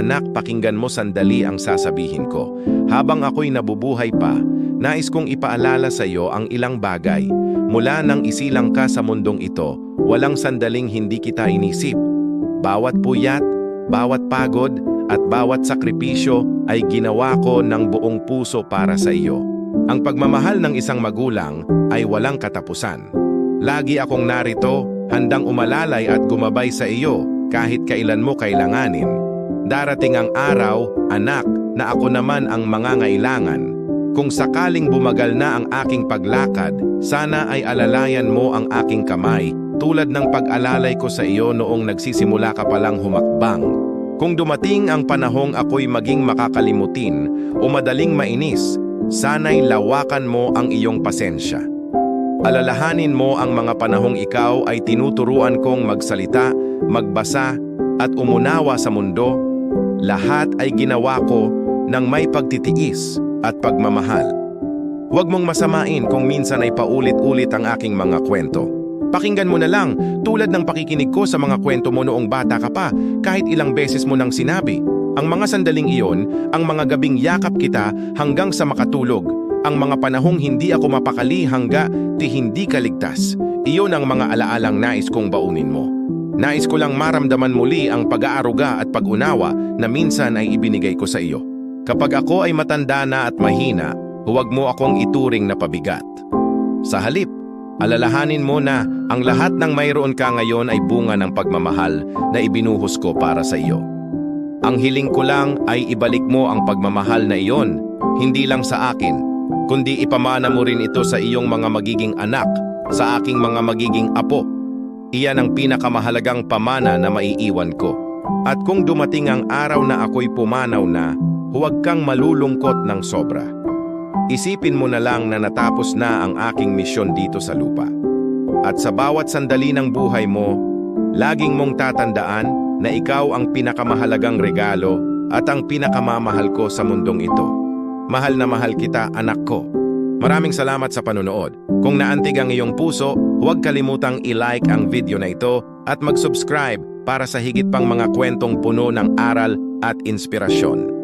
Anak, pakinggan mo sandali ang sasabihin ko. Habang ako'y nabubuhay pa, nais kong ipaalala sa iyo ang ilang bagay. Mula nang isilang ka sa mundong ito, walang sandaling hindi kita inisip. Bawat puyat, bawat pagod, at bawat sakripisyo ay ginawa ko ng buong puso para sa iyo. Ang pagmamahal ng isang magulang ay walang katapusan. Lagi akong narito, handang umalalay at gumabay sa iyo kahit kailan mo kailanganin. Darating ang araw, anak, na ako naman ang mangangailangan. Kung sakaling bumagal na ang aking paglakad, sana ay alalayan mo ang aking kamay tulad ng pag-alalay ko sa iyo noong nagsisimula ka palang humakbang. Kung dumating ang panahong ako'y maging makakalimutin o madaling mainis, sana'y lawakan mo ang iyong pasensya. Alalahanin mo ang mga panahong ikaw ay tinuturuan kong magsalita, magbasa, at umunawa sa mundo, lahat ay ginawa ko ng may pagtitiis at pagmamahal. Huwag mong masamain kung minsan ay paulit-ulit ang aking mga kwento. Pakinggan mo na lang tulad ng pakikinig ko sa mga kwento mo noong bata ka pa kahit ilang beses mo nang sinabi. Ang mga sandaling iyon, ang mga gabing yakap kita hanggang sa makatulog, ang mga panahong hindi ako mapakali hangga ti hindi kaligtas. Iyon ang mga alaalang nais kong baunin mo. Nais ko lang maramdaman muli ang pag-aaruga at pag-unawa na minsan ay ibinigay ko sa iyo. Kapag ako ay matanda na at mahina, huwag mo akong ituring na pabigat. Sa halip, alalahanin mo na ang lahat ng mayroon ka ngayon ay bunga ng pagmamahal na ibinuhos ko para sa iyo. Ang hiling ko lang ay ibalik mo ang pagmamahal na iyon, hindi lang sa akin, kundi ipamana mo rin ito sa iyong mga magiging anak, sa aking mga magiging apo. Iyan ang pinakamahalagang pamana na maiiwan ko. At kung dumating ang araw na ako'y pumanaw na, huwag kang malulungkot ng sobra. Isipin mo na lang na natapos na ang aking misyon dito sa lupa. At sa bawat sandali ng buhay mo, laging mong tatandaan na ikaw ang pinakamahalagang regalo at ang pinakamamahal ko sa mundong ito. Mahal na mahal kita, anak ko. Maraming salamat sa panonood. Kung naantig ang iyong puso, huwag kalimutang i-like ang video na ito at mag-subscribe para sa higit pang mga kwentong puno ng aral at inspirasyon.